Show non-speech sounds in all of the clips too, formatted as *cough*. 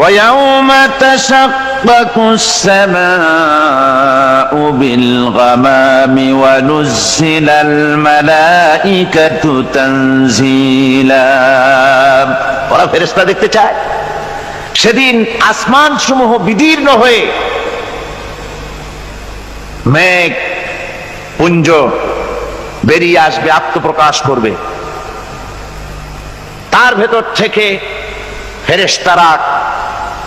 ويوم تشقق السماء بالغمام ونزل الملائكة تنزيلا ওরা ফেরেশতা দেখতে চায় সেদিন আসমান সমূহ বিদীর্ণ হয়ে মেঘ পুঞ্জ বেরিয়ে আসবে আত্মপ্রকাশ করবে তার ভেতর থেকে ফেরেশতারা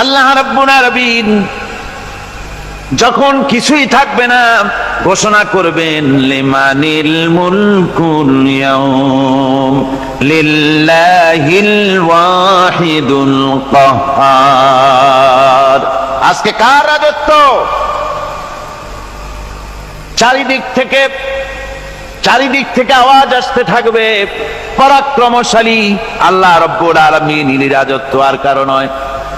আল্লাহ রাব্বুল যখন কিছুই থাকবে না, ঘোষণা করবেন, লিমানিল মুলকুল আজকে কার রাজত্ব? চারিদিক থেকে চারিদিক থেকে আওয়াজ আসতে থাকবে, পরাক্রমশালী আল্লাহ রব্বুল আলামিন, ইনি রাজত্ব আর কারণ নয়।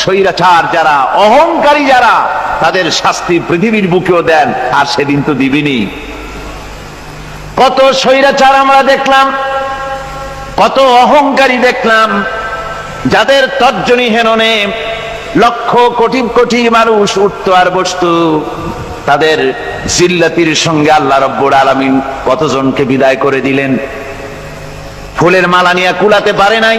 স্বৈরাচার যারা, অহংকারী যারা, তাদের শাস্তি পৃথিবীর বুকেও দেন, আর সেদিন তো দিবিনি। কত স্বৈরাচার আমরা দেখলাম, কত অহংকারী দেখলাম, যাদের তর্জনী হেননে লক্ষ কোটি কোটি মানুষ উঠত আর বসত, তাদের জিল্লাতির সঙ্গে আল্লাহ রব্বুর আলামিন কতজনকে বিদায় করে দিলেন? ফুলের মালা নিয়ে কুলাতে পারে নাই।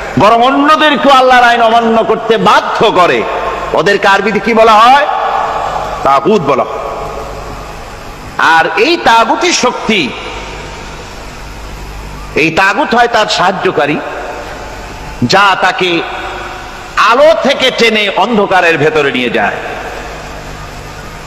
বরং অন্যদেরকেও আল্লাহর আইন অমান্য করতে বাধ্য করে। ওদেরকে আরবিতে কি বলা হয়? তাগুত বলা আর এই তাগুতি শক্তি, এই তাগুত হয় তার সাহায্যকারী, যা তাকে আলো থেকে টেনে অন্ধকারের ভেতরে নিয়ে যায়।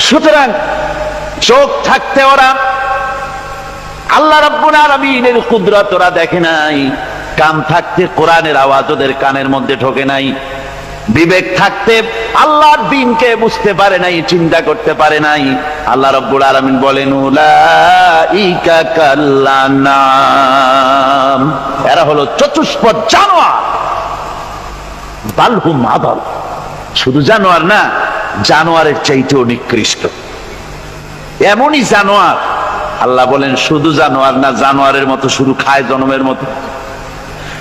সুতরাং চোখ থাকতে ওরা, আল্লাহ রব্বুল আলামিনের কুদরত ওরা দেখে নাই, কান থাকতে কোরআনের আওয়াজ ওদের কানের মধ্যে ঢোকে নাই, বিবেক থাকতে আল্লাহর দিনকে বুঝতে পারে নাই, চিন্তা করতে পারে নাই। আল্লাহ রব্বুল আলামিন বলেন এরা হলো চতুষ্পদ জানোয়ার। বালহুম মাদল। শুধু জানোয়ার না জানোয়ারের চাইতেও নিকৃষ্ট এমনই জানোয়ার আল্লাহ বলেন শুধু জানোয়ার না জানোয়ারের মতো শুধু খায় জনমের মতো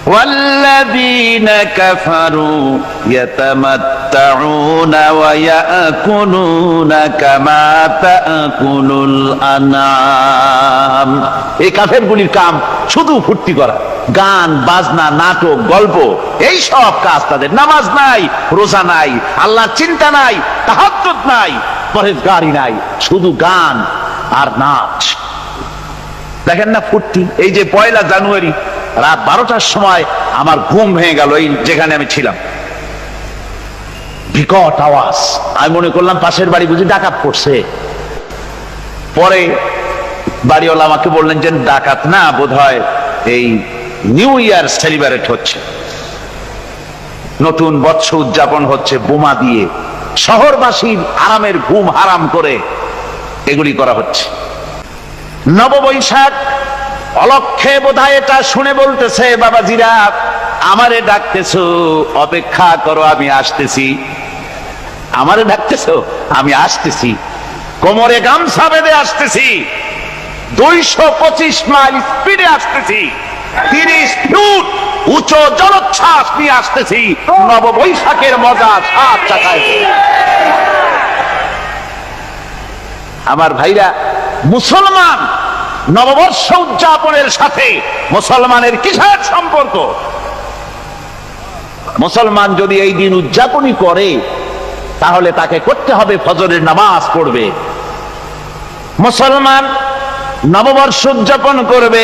والذين كفروا يتمتعون ويأكلون كما تأكل الأنعام এই কাফের গুলির কাম শুধু ফুর্তি করা গান, বাজনা, নাটক, গল্প, এই সব কাজ তাদের। নামাজ নাই, রোজা নাই, আল্লাহর চিন্তা নাই, তাহাজ্জুদ নাই পরেজগারি নাই, শুধু গান আর নাচ। দেখেন না ফুর্তি? এই যে পয়লা জানুয়ারি, রাত বারোটার সময় আমার ঘুম ভেঙে গেল, এই যেখানে আমি ছিলাম। বিকট আওয়াজ। আমি মনে করলাম পাশের বাড়ি বুঝি ডাকাত পড়ছে। পরে বাড়িওয়ালা আমাকে বললেন যে ডাকাত না বোধ হয় এই নিউ ইয়ার সেলিব্রেট হচ্ছে। নতুন বৎস উদযাপন হচ্ছে বোমা দিয়ে। শহরবাসীর আরামের ঘুম হারাম করে এগুলি করা হচ্ছে। নববৈশাখ অলক্ষে বোধহয় এটা শুনে বলতেছে, বাবাজিরা, আমারে ডাকতেছো, অপেক্ষা করো, আমি আসতেছি। আমারে ডাকতেছো? আমি আসতেছি। কোমরে গামছা বেঁধে আসতেছি। দুইশো পঁচিশ মাইল স্পিডে আসতেছি। তিরিশ ফুট উচ্চ জলোচ্ছ্বাস নিয়ে আসতেছি। নববৈশাখের মজা সাত চাকায়। আমার ভাইরা, মুসলমান নববর্ষ উদযাপনের সাথে মুসলমানের কিসের সম্পর্ক? মুসলমান যদি এই দিন উদযাপনই করে, তাহলে তাকে করতে হবে ফজরের নামাজ পড়বে। মুসলমান নববর্ষ উদযাপন করবে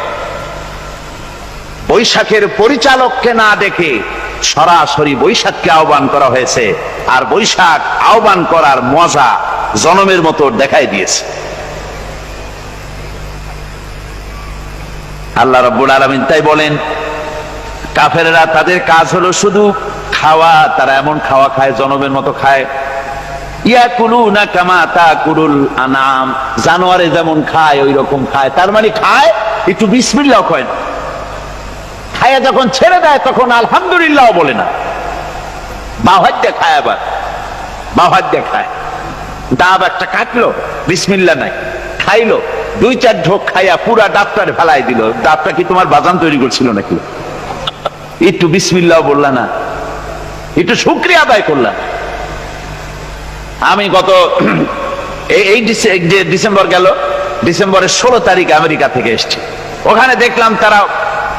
বৈশাখের পরিচালককে না দেখে সরাসরি বৈশাখকে আহ্বান করা হয়েছে। আর বৈশাখ আহ্বান করার মজা জনমের মতো দেখাই দিয়েছে। আল্লাহ রব্বুল আলমিন তাই বলেন, কাফেরেরা তাদের কাজ হলো শুধু খাওয়া, তারা এমন খাওয়া খায়, জনমের মতো খায়। ইয়া কুলু না কামা তা কুরুল আনাম জানোয়ারে যেমন খায় ওই রকম খায়। তার মানে খায়, একটু বিসমিল্লাহ কয় খায়া যখন ছেড়ে দেয়, তখন আলহামদুলিল্লাহ বলে না। বাহার দিয়ে খায় আবার। বাহার দিয়ে খায়। ডাব একটা কাটলো, বিসমিল্লা নাই। খাইলো, দুই চার ঢোক খাইয়া পুরা ডাবটারে ফেলাই দিল। ডাবটা কি তোমার বাজান তৈরি করছিল নাকি? একটু বিসমিল্লাহ বললা না। একটু শুক্রিয়া আদায় করলাম আমি গত *clears throat* এই ডিসেম্বর গেল, ডিসেম্বরের ষোলো তারিখ আমেরিকা থেকে এসছে। ওখানে দেখলাম তারা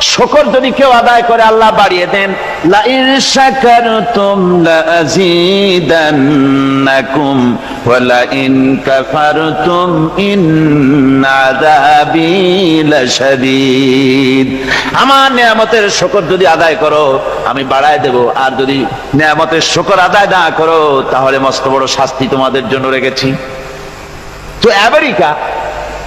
শকর যদি কেউ আদায় করে, আল্লাহ বাড়িয়ে দেন। আমার নিয়ামতের শকর যদি আদায় করো, আমি বাড়ায় দেব। আর যদি নিয়ামতের শকর আদায় না করো, তাহলে মস্ত বড় শাস্তি তোমাদের জন্য রেখেছি। তো আমেরিকা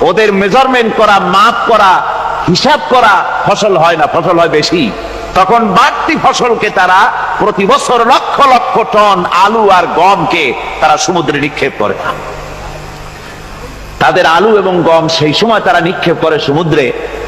ওদের মেজারমেন্ট করা মাপ করা, হিসাব করা ফসল হয় না, ফসল হয় বেশি। তখন বাড়তি ফসলকে তারা প্রতি বছর লক্ষ লক্ষ টন আলু আর গমকে তারা সমুদ্রে নিক্ষেপ করে। তাদের আলু এবং গম সেই সময় তারা নিক্ষেপ করে সমুদ্রে।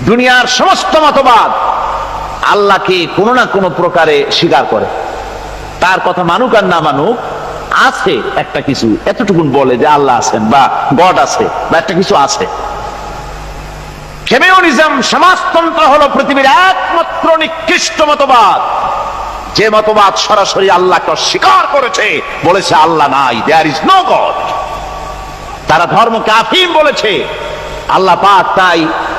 দুনিয়ার সমস্ত মতবাদ আল্লাহকে কোনো না কোনো প্রকারে স্বীকার করে। তার কথা মানুক আর না মানুক, আছে একটা কিছু, এতটুকুন বলে যে আল্লাহ আছেন বা গড আছে বা একটা কিছু আছে। ফেমিউনিজম সমাজতন্ত্র হলো পৃথিবীর একমাত্র নিকৃষ্ট মতবাদ। যে মতবাদ সরাসরি আল্লাহকে অস্বীকার করেছে, বলেছে আল্লাহ নাই দেয়ার ইজ নো গড তারা ধর্মকে আফিম বলেছে। আল্লাহ পাক তাই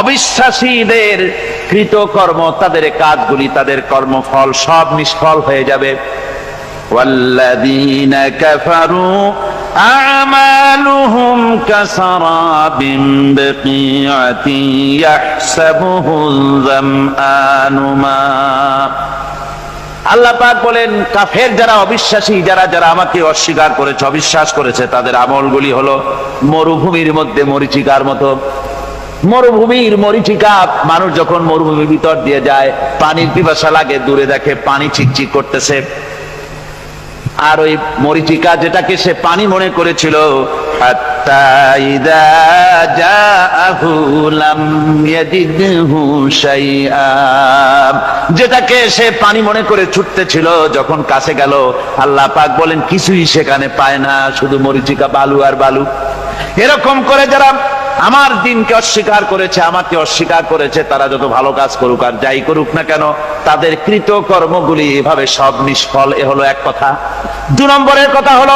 অবিশ্বাসীদের কৃতকর্ম তাদের কাজগুলি তাদের কর্মফল সব নিষ্ফল হয়ে যাবে والذين كفروا أعمالهم كسراب بقيعة يحسبه الظمآن ماء আল্লাহ পাক বলেন কাফের যারা অবিশ্বাসী যারা যারা আমাকে অস্বীকার করেছে অবিশ্বাস করেছে তাদের আমলগুলি হলো মরুভূমির মধ্যে মরিচিকার মতো মরুভূমির মরিচিকা। মানুষ যখন মরুভূমির ভিতর দিয়ে যায়, পানির পিপাসা লাগে, দূরে দেখে পানি চিকচিক করতেছে। আর ওই মরিচিকা যেটাকে সে পানি মনে করেছিল। যেটাকে সে পানি মনে করে ছুটতেছিল, যখন কাছে গেল, আল্লাহ পাক বলেন, কিছুই সেখানে পায় না, শুধু মরিচিকা বালু আর বালু। এরকম করে যারা আমার দিনকে অস্বীকার করেছে, আমাকে অস্বীকার করেছে, তারা যত ভালো কাজ করুক আর যাই করুক না কেন, তাদের কৃত কর্মগুলি এভাবে সব নিষ্ফল, এ হলো এক কথা। দু নম্বরের কথা হলো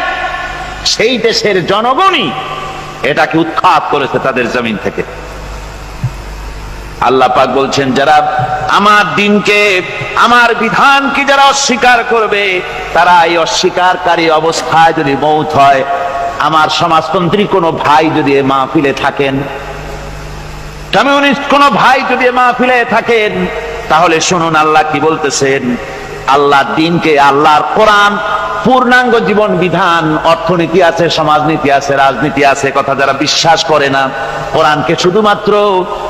সেই দেশের জনগণই এটাকে উৎখাত করেছে তাদের জমিন থেকে। আল্লাহ পাক বলছেন, যারা আমার দিনকে, আমার বিধানকে যারা অস্বীকার করবে, তারা এই অস্বীকারী অবস্থায় যদি মৌত হয়, আমার সমাজতন্ত্রী কোনো ভাই যদি এ মাহফিলে থাকেন, কমিউনিস্ট কোন ভাই যদি এ মাহফিলে থাকেন, তাহলে শুনুন আল্লাহ কি বলতেছেন, আল্লাহ দিনকে আল্লাহর কোরআন পূর্ণাঙ্গ জীবন বিধান, অর্থনীতি আছে, সমাজনীতি আছে, রাজনীতি আছে কথা যারা বিশ্বাস করে না, কোরআনকে শুধুমাত্র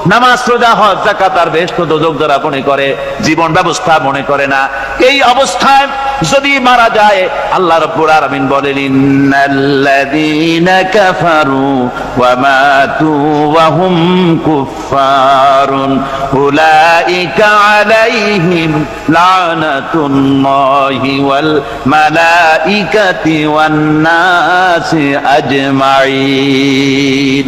নামাজ, রোজা, হজ জাকাত আর বেশ তো দোজক যারা মনে করে, জীবন ব্যবস্থা মনে করে না। এই অবস্থায় যদি মারা যায়, আল্লাহ রব্বুল আলামিন বলেন, ইন্নাল্লাযীনা কাফারু ওয়া মাতু ওয়া হুম কুফফারুন। উলাইকা আলাইহিম লানাতুল্লাহি ওয়াল মালাইকাতি ওয়ান নাসি আজমাইন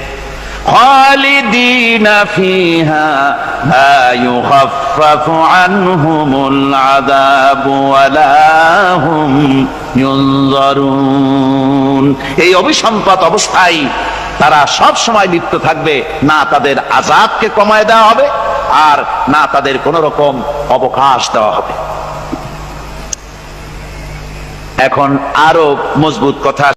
خالدين فيها لا يخفف عنهم العذاب ولا هم ينظرون এই অভিসম্পদ অবস্থায় তারা সব সময় লিপ্ত থাকবে না তাদের আজাবকে কমায় দেওয়া হবে আর না তাদের কোন রকম অবকাশ দেওয়া হবে এখন আরো মজবুত কথা